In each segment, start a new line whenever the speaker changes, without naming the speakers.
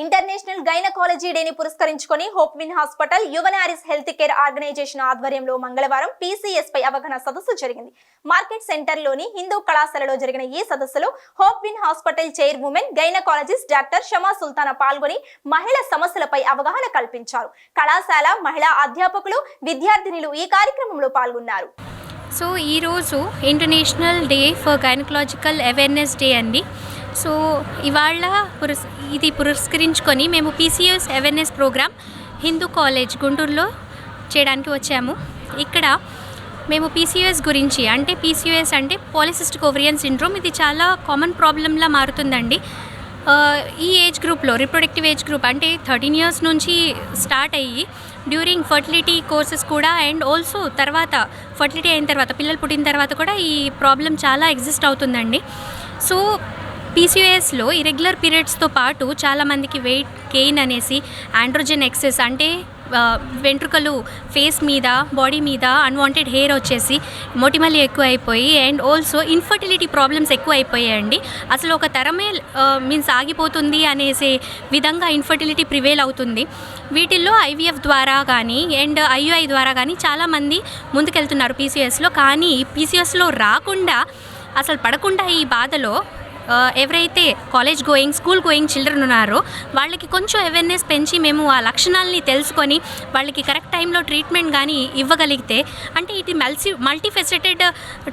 International gynaecology డేని పురస్కరించుకొని Hope Win hospital Yuvanaris health care organization ఆధ్వర్యంలో మంగళవారం పీసీఎస్ పై అవగాహన సదస్సు జరిగింది. మార్కెట్ సెంటర్లోని హిందూ కళాశాలలో జరిగిన ఈ సదస్సులో Hope Win hospital women gynaecologist doctor Shama Sultana పాల్గొని మహిళా సమస్యలపై అవగాహన కల్పించారు. కళాశాల మహిళా అధ్యాపకులు విద్యార్థినులు ఈ కార్యక్రమంలో పాల్గొన్నారు.
సో ఈరోజు international day for gynaecological awareness day అండి. సో ఇవాళ పురస్ ఇది పురస్కరించుకొని మేము PCS awareness programme Hindu college గుంటూరులో చేయడానికి వచ్చాము. ఇక్కడ మేము పీసీఎస్ గురించి అంటే పీసీఎస్ అంటే పాలిసిస్టిక్ ఓవరియన్ సిండ్రోమ్. ఇది చాలా కామన్ ప్రాబ్లంలా మారుతుందండి. ఈ ఏజ్ గ్రూప్లో రిప్రొడక్టివ్ ఏజ్ గ్రూప్ అంటే థర్టీన్ ఇయర్స్ నుంచి స్టార్ట్ అయ్యి డ్యూరింగ్ ఫర్టిలిటీ కోర్సెస్ కూడా అండ్ ఆల్సో తర్వాత ఫర్టిలిటీ అయిన తర్వాత పిల్లలు పుట్టిన తర్వాత కూడా ఈ ప్రాబ్లం చాలా ఎగ్జిస్ట్ అవుతుందండి. సో పీసీఓఎస్లో ఇరెగ్యులర్ పీరియడ్స్తో పాటు చాలామందికి వెయిట్ గెయిన్ అనేసి ఆండ్రోజెన్ ఎక్సెస్ అంటే వెంట్రుకలు ఫేస్ మీద బాడీ మీద అన్వాంటెడ్ హెయిర్ వచ్చేసి మొటిమలి ఎక్కువ అయిపోయి అండ్ ఆల్సో ఇన్ఫర్టిలిటీ ప్రాబ్లమ్స్ ఎక్కువ అయిపోయాయండి అసలు ఒక తరమే మీన్స్ ఆగిపోతుంది అనేసే విధంగా ఇన్ఫర్టిలిటీ ప్రివేల్ అవుతుంది. వీటిల్లో ఐవీఎఫ్ ద్వారా కానీ అండ్ ఐయుఐ ద్వారా కానీ చాలామంది ముందుకెళ్తున్నారు పీసీఎస్లో కానీ పీసీఎస్లో రాకుండా అసలు పడకుండా ఈ బాధలో ఎవరైతే college going school going children ఉన్నారో వాళ్ళకి కొంచెం అవేర్నెస్ పెంచి మేము ఆ లక్షణాలని తెలుసుకొని వాళ్ళకి కరెక్ట్ టైంలో ట్రీట్మెంట్ కానీ ఇవ్వగలిగితే అంటే ఇది మల్సి మల్టీఫెసెటెడ్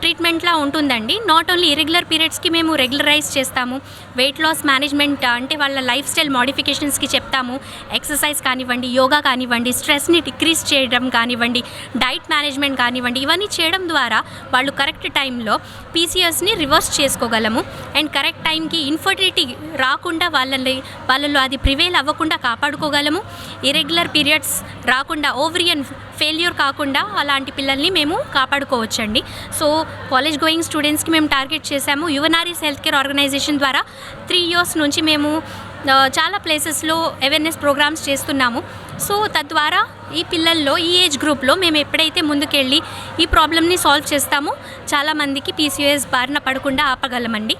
ట్రీట్మెంట్లా ఉంటుందండి. నాట్ ఓన్లీ ఇరెగ్యులర్ పీరియడ్స్కి మేము రెగ్యులరైజ్ చేస్తాము వెయిట్ లాస్ మేనేజ్మెంట్ అంటే వాళ్ళ లైఫ్ స్టైల్ మోడిఫికేషన్స్కి చెప్తాము ఎక్సర్సైజ్ కానివ్వండి యోగా కానివ్వండి స్ట్రెస్ని డిక్రీజ్ చేయడం కానివ్వండి డైట్ మేనేజ్మెంట్ కానివ్వండి ఇవన్నీ చేయడం ద్వారా వాళ్ళు కరెక్ట్ టైంలో పీసీఎస్ని రివర్స్ చేసుకోగలము. అండ్ కరెక్ట్ టైంకి ఇన్ఫర్టిలిటీ రాకుండా వాళ్ళని వాళ్ళలో అది ప్రివేల్ అవ్వకుండా కాపాడుకోగలము. ఇరెగ్యులర్ పీరియడ్స్ రాకుండా ఓవర్ ఫెయిల్యూర్ కాకుండా అలాంటి పిల్లల్ని మేము కాపాడుకోవచ్చండి. సో కాలేజ్ గోయింగ్ స్టూడెంట్స్కి మేము టార్గెట్ చేశాము. యువనారీస్ హెల్త్ కేర్ ఆర్గనైజేషన్ ద్వారా త్రీ ఇయర్స్ నుంచి మేము చాలా ప్లేసెస్లో అవేర్నెస్ ప్రోగ్రామ్స్ చేస్తున్నాము. సో తద్వారా ఈ పిల్లల్లో ఈ ఏజ్ గ్రూప్లో మేము ఎప్పుడైతే ముందుకెళ్ళి ఈ ప్రాబ్లమ్ని సాల్వ్ చేస్తామో చాలామందికి పీసీఎస్ బారిన పడకుండా ఆపగలమండి.